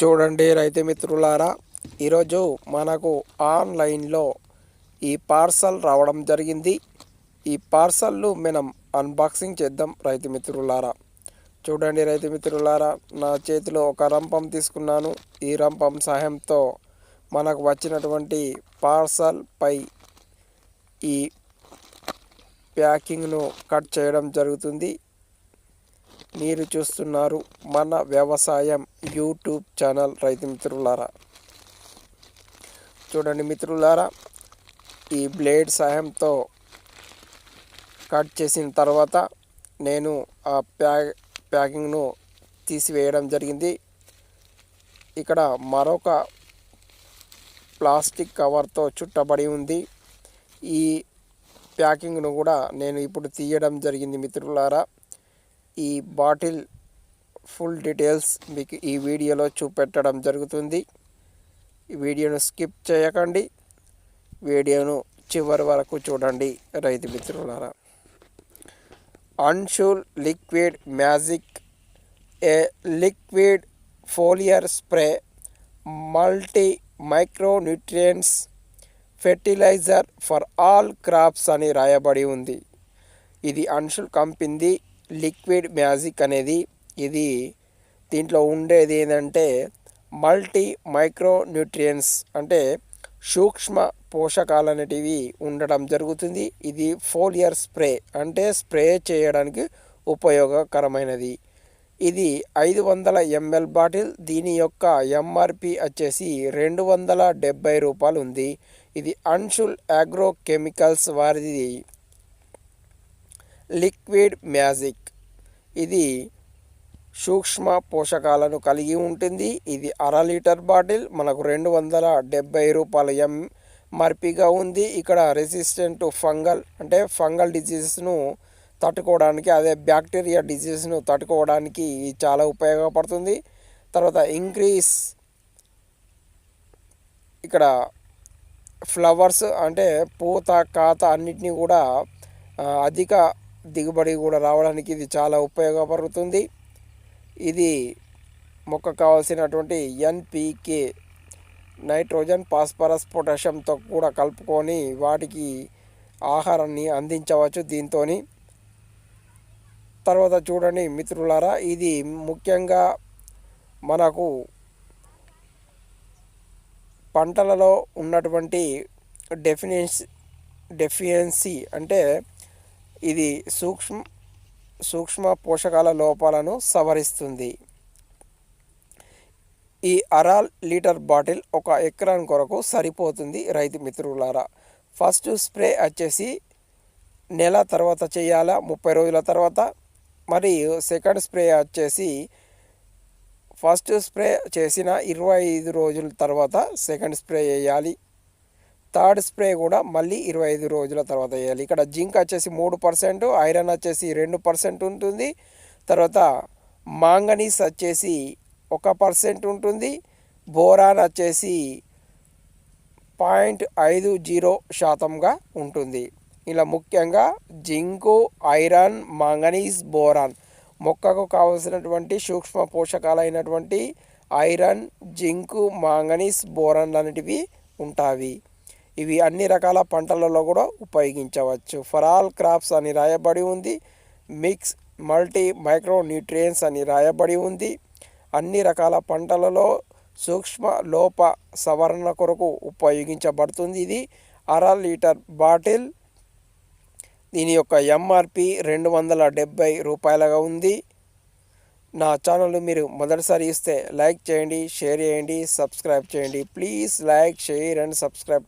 చూడండి రైతు మిత్రులారా ఈరోజు మనకు ఆన్లైన్లో ఈ పార్సల్ రావడం జరిగింది. ఈ పార్సల్ను మనం అన్బాక్సింగ్ చేద్దాం రైతు మిత్రులారా. చూడండి రైతు మిత్రులారా నా చేతిలో ఒక రంపం తీసుకున్నాను. ఈ రంపం సహాయంతో మనకు వచ్చినటువంటి పార్సల్పై ఈ ప్యాకింగ్ను కట్ చేయడం జరుగుతుంది. మీరు చూస్తున్నారు మన వ్యవసాయం యూట్యూబ్ ఛానల్ రైతు మిత్రులారా. చూడండి మిత్రులారా ఈ బ్లేడ్ సహాయంతో కట్ చేసిన తర్వాత నేను ఆ ప్యా ప్యాకింగ్ను తీసివేయడం జరిగింది. ఇక్కడ మరొక ప్లాస్టిక్ కవర్తో చుట్టబడి ఉంది. ఈ ప్యాకింగ్ను కూడా నేను ఇప్పుడు తీయడం జరిగింది మిత్రులారా. ఈ బాటిల్ ఫుల్ డీటెయిల్స్ మీకు ఈ వీడియోలో చూపెట్టడం జరుగుతుంది. ఈ వీడియోను స్కిప్ చేయకండి. వీడియోను చివరి వరకు చూడండి రైతు మిత్రులారా. Anshul liquid magic a liquid foliar spray multi micronutrients fertilizer for all crops అని రాయబడి ఉంది. ఇది అన్షుల్ కంపింది లిక్విడ్ మ్యాజిక్ అనేది ఇది దీంట్లో ఉండేది ఏంటంటే మల్టీ మైక్రో న్యూట్రియన్స్ అంటే సూక్ష్మ పోషకాలు అనేటివి ఉండడం జరుగుతుంది. ఇది ఫోలియర్ స్ప్రే అంటే స్ప్రే చేయడానికి ఉపయోగకరమైనది. ఇది ఐదు వందల ఎంఎల్ బాటిల్ దీని యొక్క ఎంఆర్పి వచ్చేసి రెండు వందల డెబ్బై రూపాయలు ఉంది ఇది అన్షుల్ అగ్రో కెమికల్స్ వారిది లిక్విడ్ మ్యాజిక్. ఇది సూక్ష్మ పోషకాలను కలిగి ఉంటుంది. ఇది అర లీటర్ బాటిల్ మనకు రెండు వందల డెబ్బై రూపాయల ఎంఆర్పిగా ఉంది. ఇక్కడ రెసిస్టెంట్ ఫంగల్ అంటే ఫంగల్ డిజీజెస్ను తట్టుకోవడానికి అదే బ్యాక్టీరియా డిజీజ్ను తట్టుకోవడానికి చాలా ఉపయోగపడుతుంది. తర్వాత ఇంక్రీస్ ఇక్కడ ఫ్లవర్స్ అంటే పూత కాత అన్నిటినీ కూడా అధిక దిగుబడి కూడా రావడానికి ఇది చాలా ఉపయోగపడుతుంది. ఇది మొక్క కావాల్సినటువంటి ఎన్పికే నైట్రోజన్ ఫాస్ఫరస్ పొటాషియంతో కూడా కలుపుకొని వాటికి ఆహారాన్ని అందించవచ్చు దీంతో తర్వాత చూడండి మిత్రులారా ఇది ముఖ్యంగా మనకు పంటలలో ఉన్నటువంటి డెఫినెన్స్ డెఫియన్సీ అంటే ఇది సూక్ష్మ సూక్ష్మ పోషకాల లోపాలను సవరిస్తుంది. ఈ అరాల్ లీటర్ బాటిల్ ఒక ఎకరాన్ కొరకు సరిపోతుంది రైతు మిత్రులారా. ఫస్ట్ స్ప్రే వచ్చేసి నెల తర్వాత చేయాలా ముప్పై రోజుల తర్వాత? మరియు సెకండ్ స్ప్రే వచ్చేసి ఫస్ట్ స్ప్రే చేసిన ఇరవై ఐదు రోజుల తర్వాత సెకండ్ స్ప్రే వేయాలి థర్డ్ స్ప్రే కూడా మళ్ళీ ఇరవై ఐదు రోజుల తర్వాత వేయాలి. ఇక్కడ జింక్ వచ్చేసి మూడు పర్సెంట్ ఐరన్ వచ్చేసి రెండు పర్సెంట్ ఉంటుంది. తర్వాత మాంగనీస్ వచ్చేసి ఒక పర్సెంట్ ఉంటుంది. బోరాన్ వచ్చేసి పాయింట్ ఐదు జీరో శాతంగా ఉంటుంది. ఇలా ముఖ్యంగా జింకు ఐరన్ మాంగనీస్ బోరాన్ మొక్కకు కావలసినటువంటి సూక్ష్మ పోషకాలైనటువంటి ఐరన్ జింకు మాంగనీస్ బోరాన్ అనేటివి ఉంటాయి. ఇవి అన్ని రకాల పంటలలో కూడా ఉపయోగించవచ్చు. ఫర్ ఆల్ క్రాప్స్ అని రాయబడి ఉంది. మిక్స్ మల్టీ మైక్రో న్యూట్రియన్స్ అని రాయబడి ఉంది. అన్ని రకాల పంటలలో సూక్ష్మ లోప సవరణ కొరకు ఉపయోగించబడుతుంది ఇది. అర లీటర్ బాటిల్ దీని యొక్క ఎంఆర్పి రెండు వందల డెబ్బై రూపాయలుగా ఉంది. నా ఛానల్ మీరు మొదటిసారి ఇస్తే లైక్ చేయండి షేర్ చేయండి సబ్స్క్రైబ్ చేయండి. Please like share and subscribe